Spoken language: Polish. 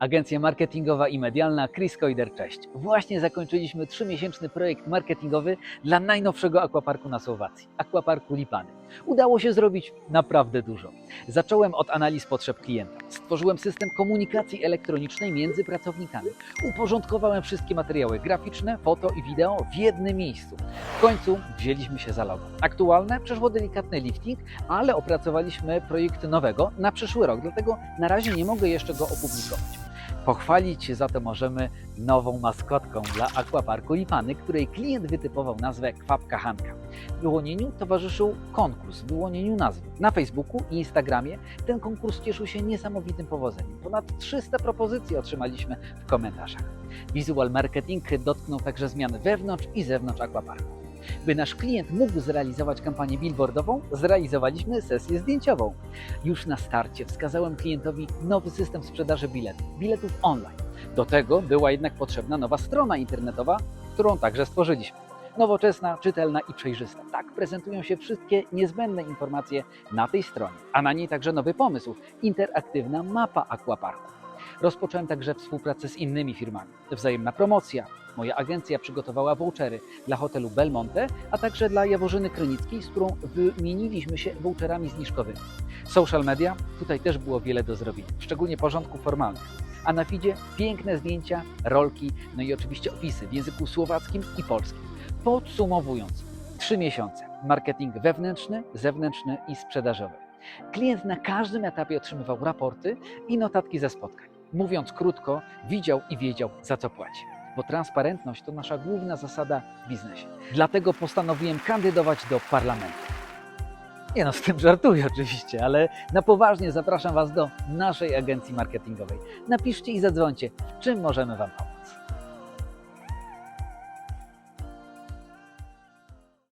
Agencja marketingowa i medialna Chris Koider, cześć. Właśnie zakończyliśmy trzymiesięczny projekt marketingowy dla najnowszego akwaparku na Słowacji, akwaparku Lipany. Udało się zrobić naprawdę dużo. Zacząłem od analiz potrzeb klienta. Stworzyłem system komunikacji elektronicznej między pracownikami. Uporządkowałem wszystkie materiały graficzne, foto i wideo w jednym miejscu. W końcu wzięliśmy się za logo. Aktualne przeszło delikatny lifting, ale opracowaliśmy projekt nowego na przyszły rok, dlatego na razie nie mogę jeszcze go opublikować. Pochwalić się za to możemy nową maskotką dla Aquaparku Lipany, której klient wytypował nazwę Kwapka Hanka. Wyłonieniu towarzyszył konkurs, wyłonieniu nazwy. Na Facebooku i Instagramie ten konkurs cieszył się niesamowitym powodzeniem. Ponad 300 propozycji otrzymaliśmy w komentarzach. Visual Marketing dotknął także zmian wewnątrz i zewnątrz Aquaparku. By nasz klient mógł zrealizować kampanię billboardową, zrealizowaliśmy sesję zdjęciową. Już na starcie wskazałem klientowi nowy system sprzedaży biletów, biletów online. Do tego była jednak potrzebna nowa strona internetowa, którą także stworzyliśmy. Nowoczesna, czytelna i przejrzysta. Tak prezentują się wszystkie niezbędne informacje na tej stronie, a na niej także nowy pomysł interaktywna mapa Aquaparku. Rozpocząłem także współpracę z innymi firmami. Wzajemna promocja. Moja agencja przygotowała vouchery dla hotelu Belmonte, a także dla Jaworzyny Krynickiej, z którą wymieniliśmy się voucherami zniżkowymi. Social media, tutaj też było wiele do zrobienia, szczególnie porządków formalnych. A na feedzie piękne zdjęcia, rolki, no i oczywiście opisy w języku słowackim i polskim. Podsumowując, trzy miesiące. Marketing wewnętrzny, zewnętrzny i sprzedażowy. Klient na każdym etapie otrzymywał raporty i notatki ze spotkań. Mówiąc krótko, widział i wiedział, za co płaci. Bo transparentność to nasza główna zasada w biznesie. Dlatego postanowiłem kandydować do parlamentu. Nie no, z tym żartuję oczywiście, ale na poważnie zapraszam Was do naszej agencji marketingowej. Napiszcie i zadzwońcie, w czym możemy Wam pomóc.